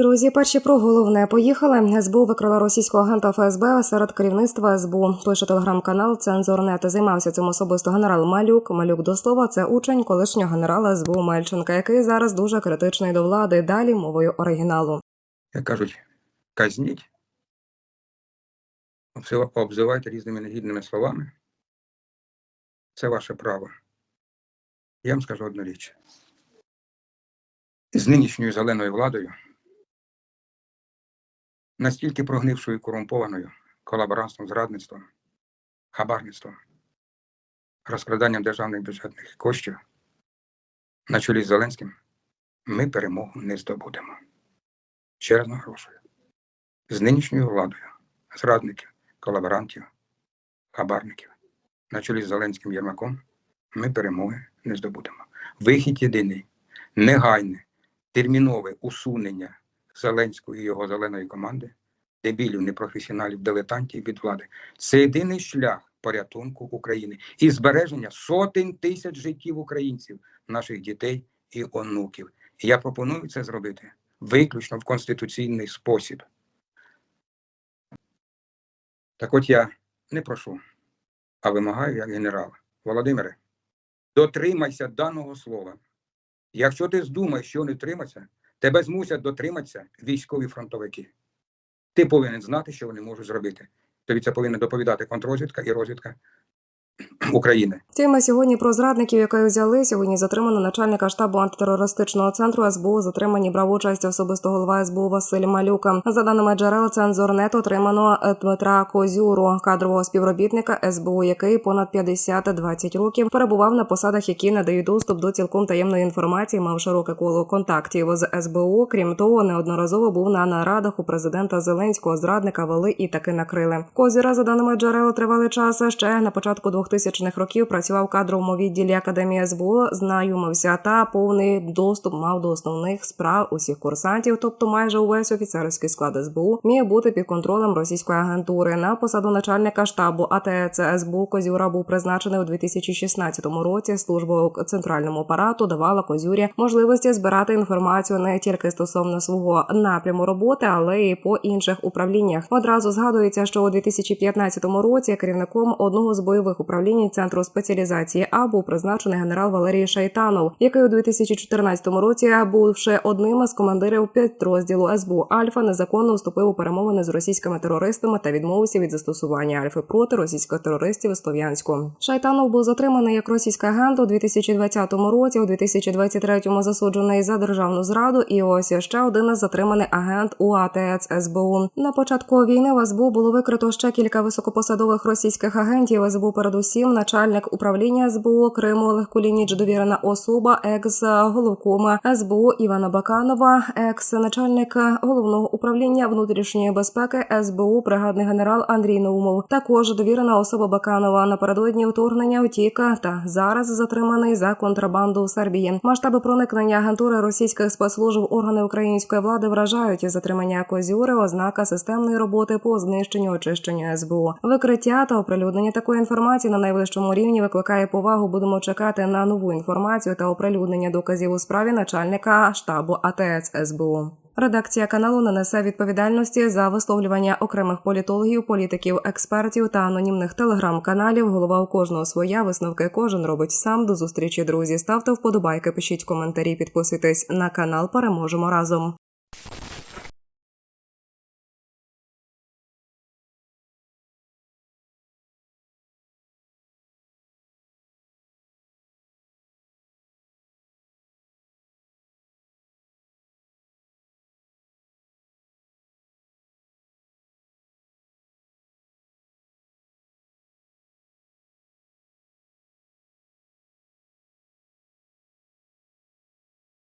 Друзі, перші про головне поїхали. СБУ викрила російського агента ФСБ серед керівництва СБУ. Пише телеграм-канал Цензорнет. Займався цим особисто генерал Малюк. Малюк до слова, це учень колишнього генерала СБУ Мельченка, який зараз дуже критичний до влади. Далі мовою оригіналу. як кажуть, казніть, обзивайте різними негідними словами. Це ваше право. Я вам скажу одну річ. З нинішньою зеленою владою, настільки прогнившою і корумпованою колаборантством, зрадництвом, хабарництвом, розкраданням державних бюджетних коштів на чолі з Зеленським, ми перемогу не здобудемо. Ще раз наголошую. З нинішньою владою, зрадників, колаборантів, хабарників, на чолі з Зеленським Єрмаком, ми перемоги не здобудемо. Вихід єдиний, негайне, термінове усунення Зеленського і його зеленої команди, дебілів, непрофесіоналів, дилетантів від влади. Це єдиний шлях порятунку України і збереження сотень тисяч життів українців, наших дітей і онуків. І я пропоную це зробити виключно в конституційний спосіб. Так от я не прошу, а вимагаю як генерал. Володимире, дотримайся даного слова. Якщо ти здумаєш, що не триматися, тебе змусять дотриматися військові фронтовики. Ти повинен знати, що вони можуть зробити. Тобі це повинна доповідати контрозвідка і розвідка України. Втім, сьогодні про зрадників, яких взяли, сьогодні затримано начальника штабу антитерористичного центру СБУ. Затримані брав участь особисто голова СБУ Василь Малюка. За даними джерел цензорнет, отримано е, Дмитра Козюру, кадрового співробітника СБУ, який понад 50-20 років перебував на посадах, які надають доступ до цілком таємної інформації, мав широке коло контактів з СБУ. Крім того, неодноразово був на нарадах у президента Зеленського. Зрадника вели і таки накрили. Козюра, за даними джерел, тривалий час ще на початку 2000-х років працював в кадровому відділі академії СБУ, знайомився та повний доступ мав до основних справ усіх курсантів, тобто майже увесь офіцерський склад СБУ міг бути під контролем російської агентури. На посаду начальника штабу АТЦ СБУ Козюра був призначений у 2016 році. Служба у центральному апарату давала Козюрі можливості збирати інформацію не тільки стосовно свого напряму роботи, але й по інших управліннях. Одразу згадується, що у 2015 році керівником одного з бойових управлінь центру спеціалізації А був призначений генерал Валерій Шайтанов, який у 2014 році, бувши одним із командирів підрозділу СБУ Альфа, незаконно вступив у перемовини з російськими терористами та відмовився від застосування Альфи проти російських терористів у Слов'янську. Шайтанов був затриманий як російський агент у 2020 році, у 2023 засуджений за державну зраду. І ось ще один затриманий агент УАТЦ СБУ. На початку війни в СБУ було викрито ще кілька високопосадових російських агентів. СБУ передусім начальник управління СБУ Криму Олег Кулініч, довірена особа, екс головкома СБУ Івана Баканова, екс начальник головного управління внутрішньої безпеки СБУ, бригадний генерал Андрій Наумов. Також довірена особа Баканова напередодні вторгнення втіка та зараз затриманий за контрабанду в Сербії. Масштаби проникнення агентури російських спецслужб органи української влади вражають затримання козюри, ознака системної роботи по знищенню очищенню СБУ. Викриття та оприлюднення такої інформації на найвищому рівні викликає повагу. Будемо чекати на нову інформацію та оприлюднення доказів у справі начальника штабу АТС СБУ. Редакція каналу не несе відповідальності за висловлювання окремих політологів, політиків, експертів та анонімних телеграм-каналів. Голова у кожного своя висновки кожен робить сам. До зустрічі, друзі. Ставте вподобайки, пишіть коментарі, підписуйтесь на канал. Переможемо разом.